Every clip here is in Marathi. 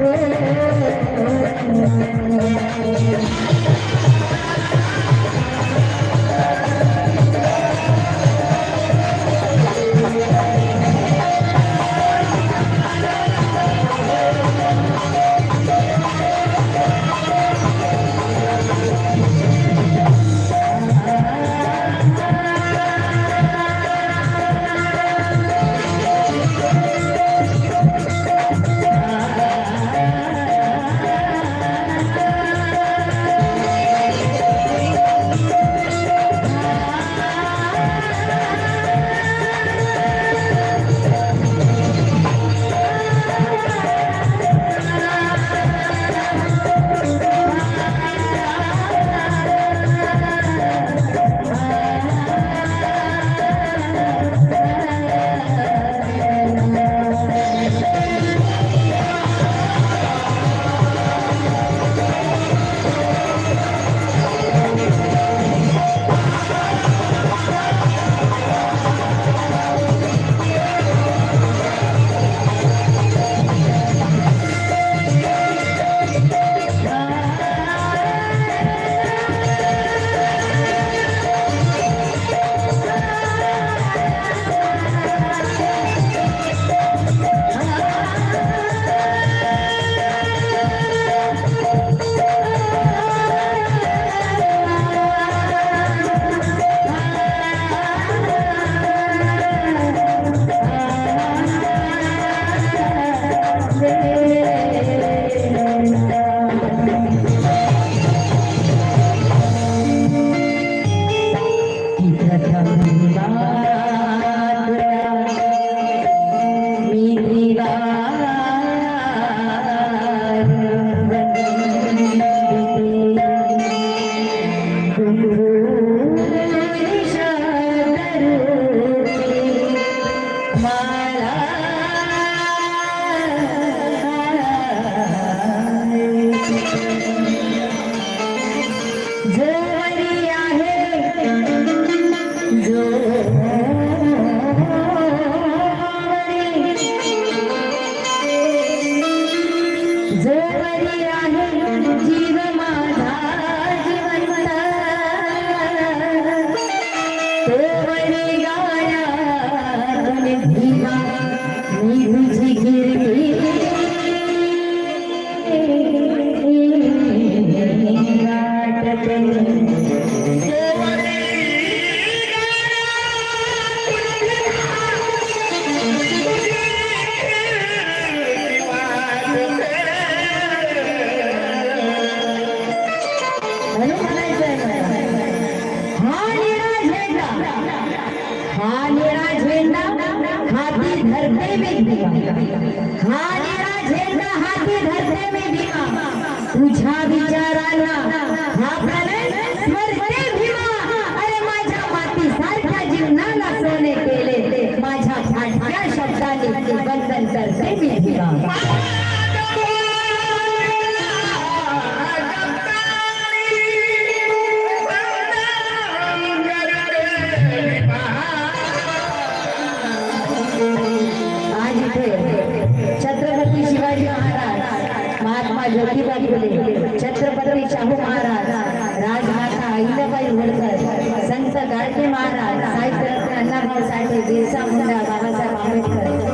Thank you. इथे छत्रपती शिवाजी महाराज महात्मा ज्योतिबा फुले छत्रपती शाहू महाराज राजमाता अहिल्याबाई होळकर संत गाडगे महाराज साहित्यरत्न अण्णाभाऊ साठे बिरसा मुंडा बाबासाहेब आंबेडकर.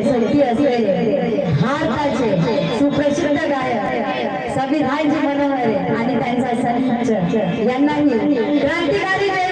माझे इथे सत्य असलेले भारताचे सुप्रसिद्ध गायक संविधानजी बनवणारे आणि त्यांचा संच यांनाही क्रांतिकारी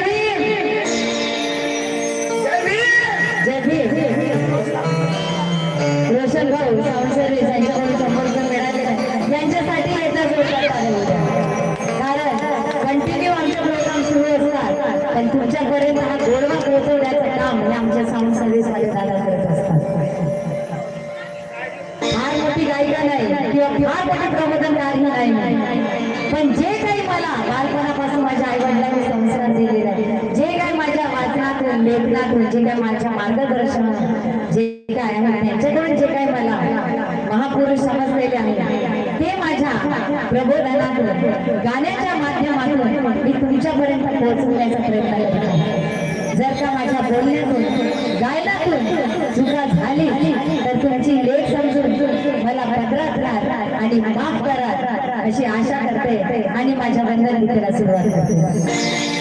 हा किंवा प्रबोधन मोठी नाही पण जे काही मला बालपणापासून माझ्या आई वडिलांनी संस्कार दिलेले आहे जे काही माझ्या वाचनातून लेखनातून जे काही माझ्या मार्गदर्शन जे काय आहे त्यांच्याकडून जे काही मला महापुरुष समजलेले आहे ते माझ्या प्रबोधनातून गाण्याच्या माध्यमातून मी तुमच्यापर्यंत पोहोचवण्याचा प्रयत्न करतो जर का माझ्या बोलण्यातून गायनातून चुका झाली तर तुमची लेख समजून मला पत्रात राहत आणि माफ करा अशी आशा करते आणि माझ्या बंधन सुरुवात करते.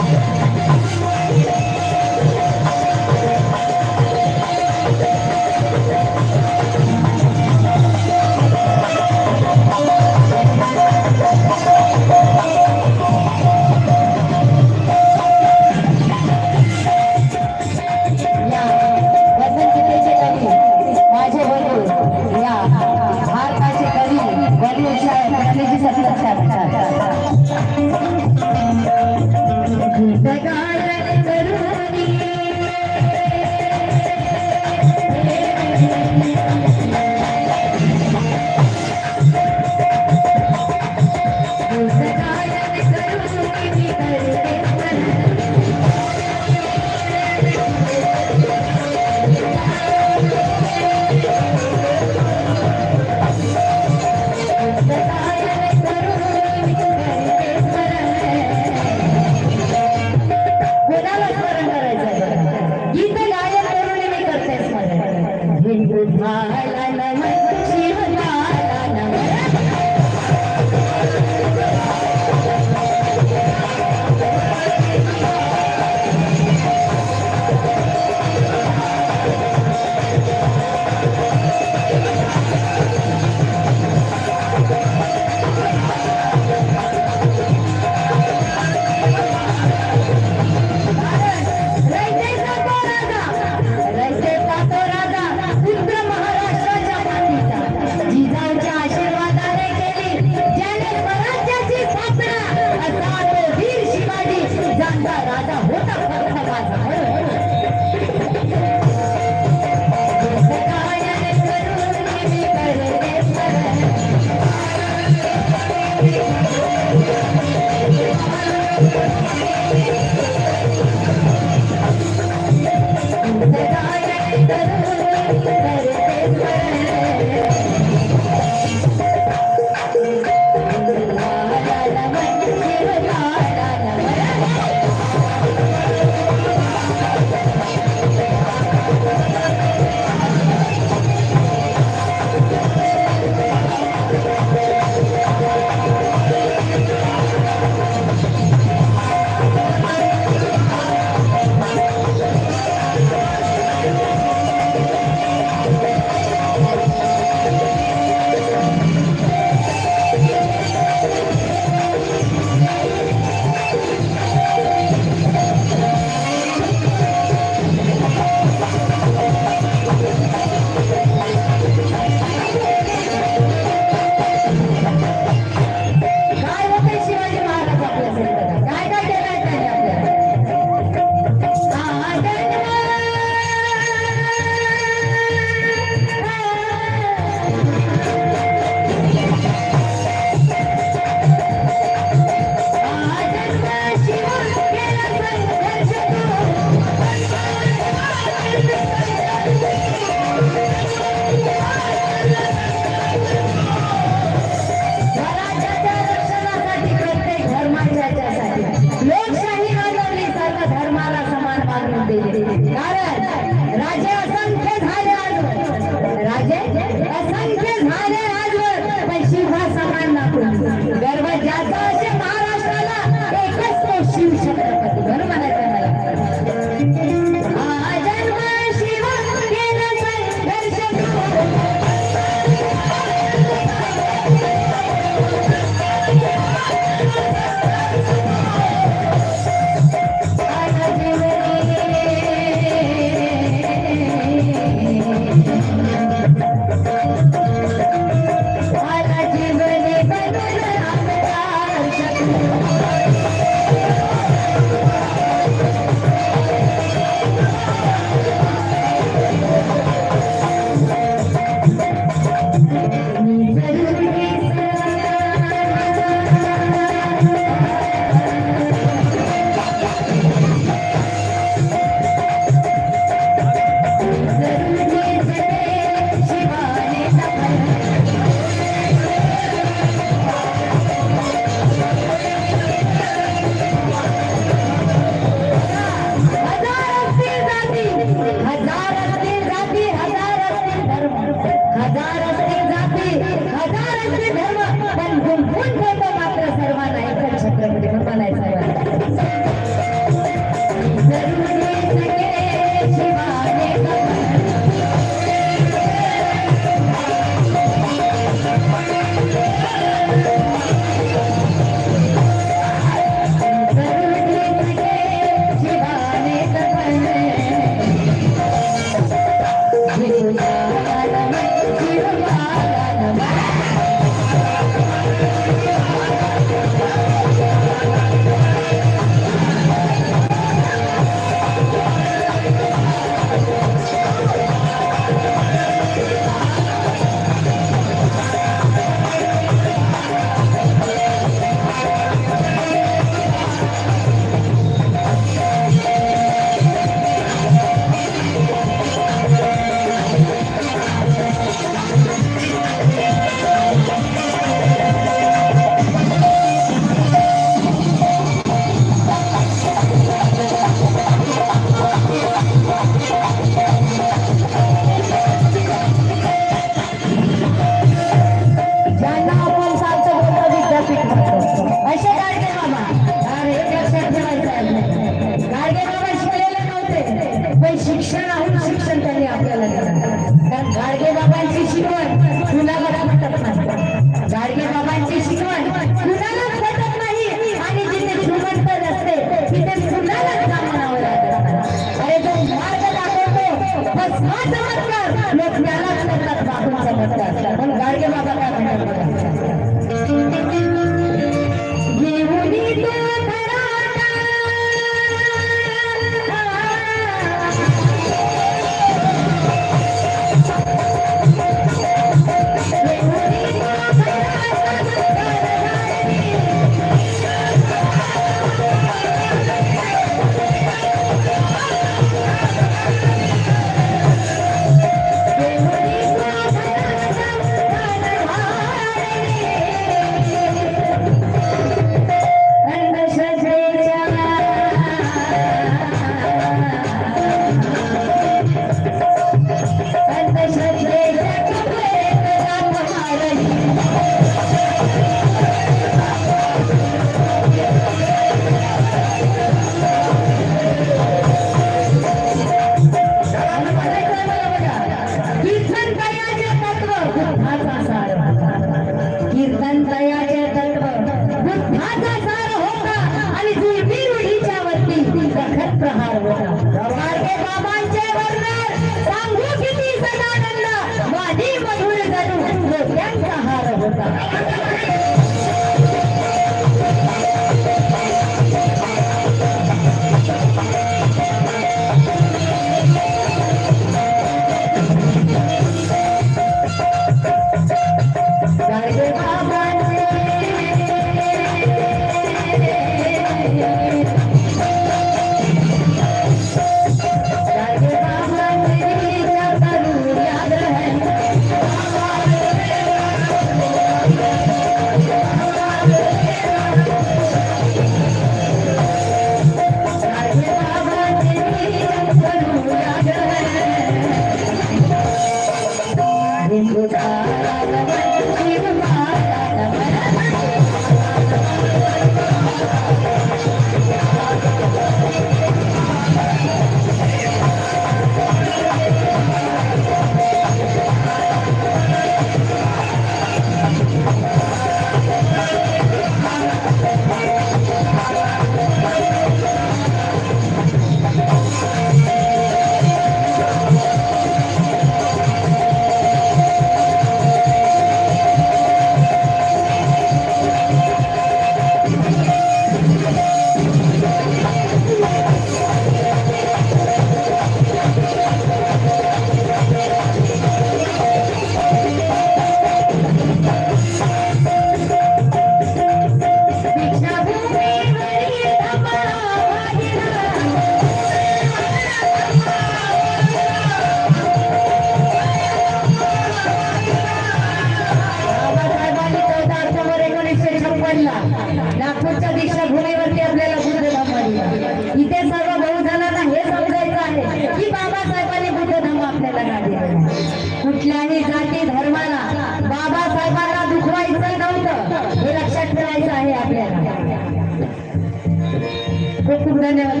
धन्यवाद.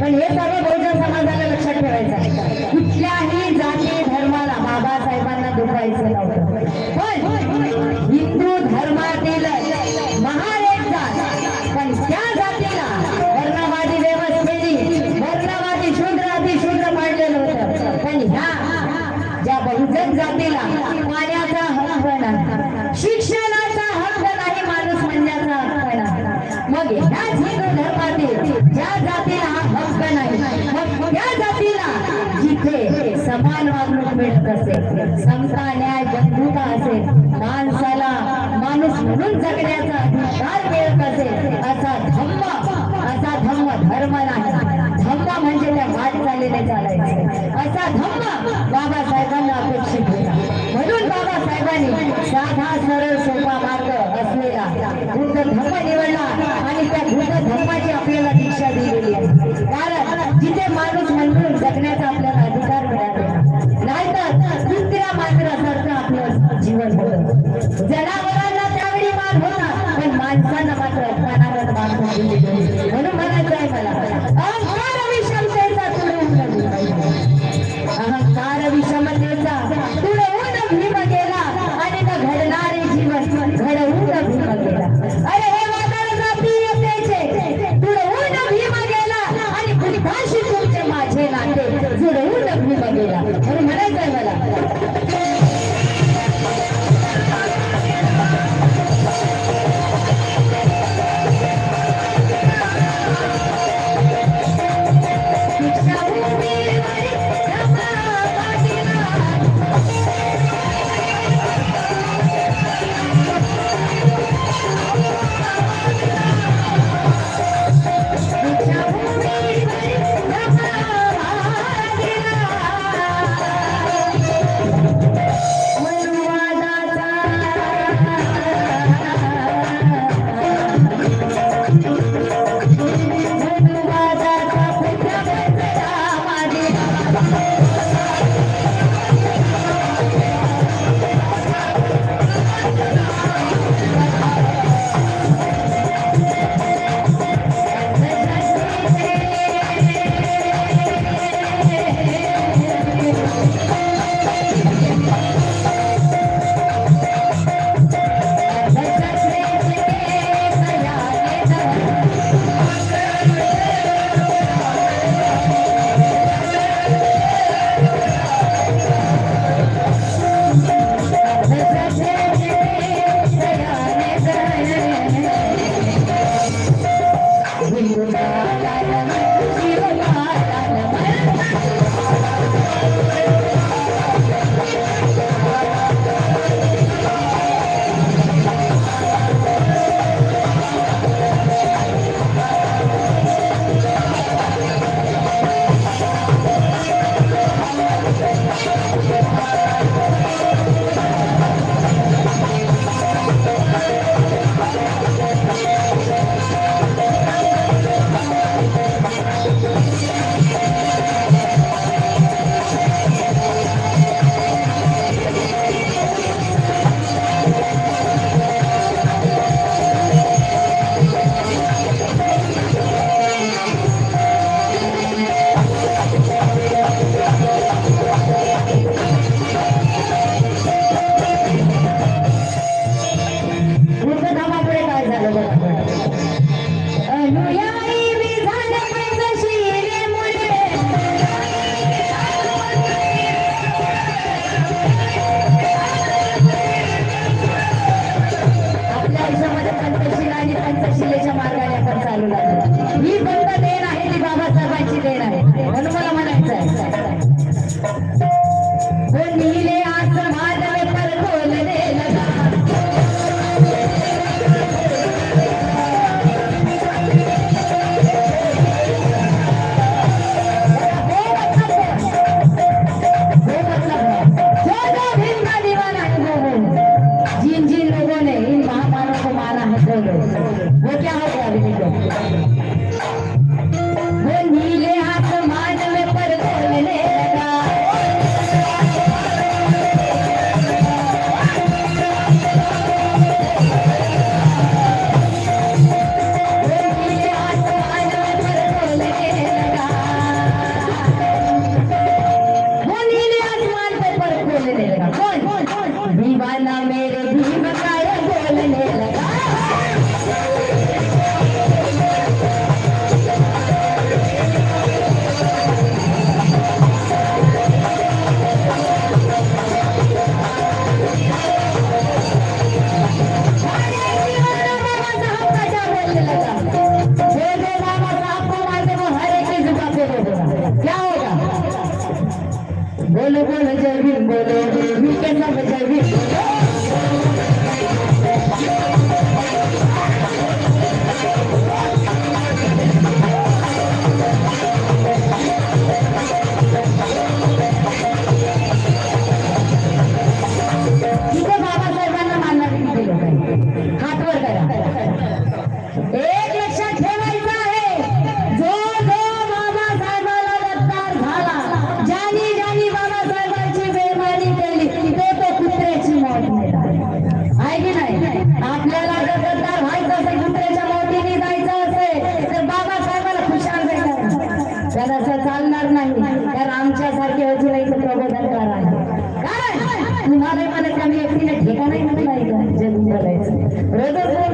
पण हे सर्व बहुजन समाजाला लक्षात ठेवायचं आहे. कुठल्याही जाती धर्माला बाबासाहेबांना दुखवायचं भेटत असे समता बंधुता असे माणसाला माणूस म्हणून जगण्याचा अधिकार मिळत असे असा धम्म असा धम्म धर्म नाही. धम्म म्हणजे त्या वाट चाललेले चालायचे. असा धम्म बाबासाहेबांना अपेक्षित होता. म्हणून बाबासाहेबांनी साधा सरळ सोपा मार्ग असलेला बुद्ध धम्म निवडला. तुम्हाला मला आम्ही एकटीला ठिकाणही म्हणायचं जन्म घालायचं रोजच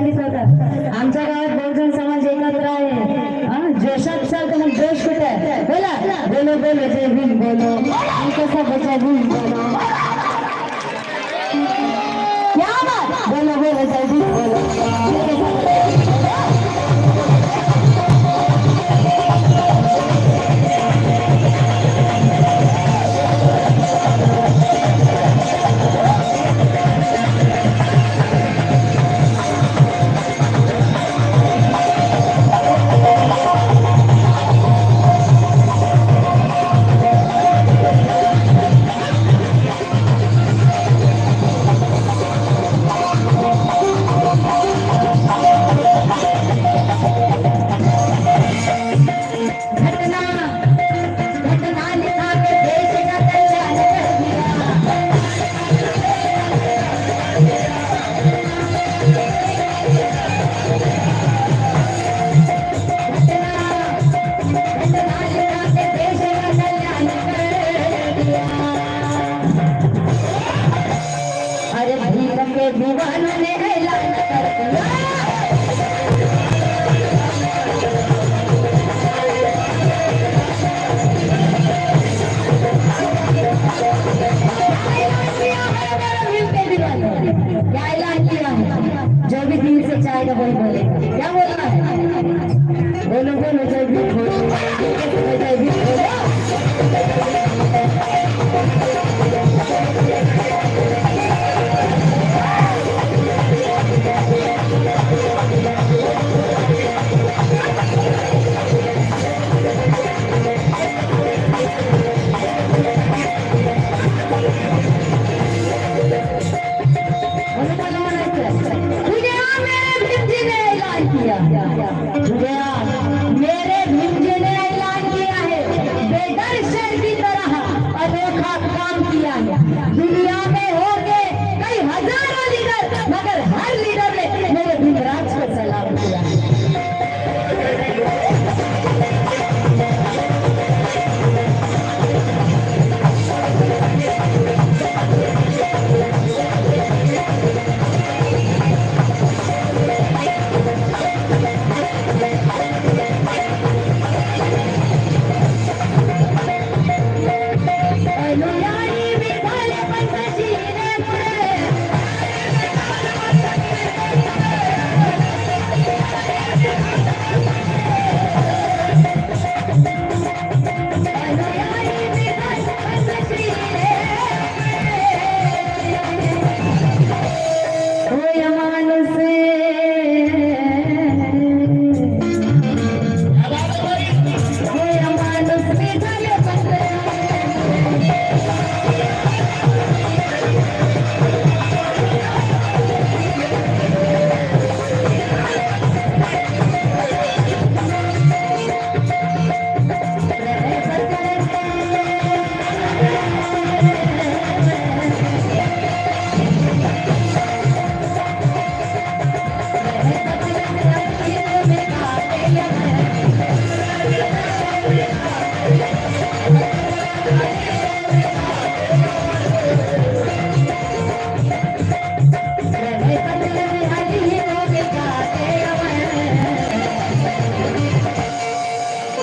चांगलीच होतात आमच्या गावात बहुजन समाज एकत्र आहे. जोशात चालतो मग जोश कुठे आहे? बोला. बोलो बोलो जय भीम बोलो. आमचा बचा भीम बोलो?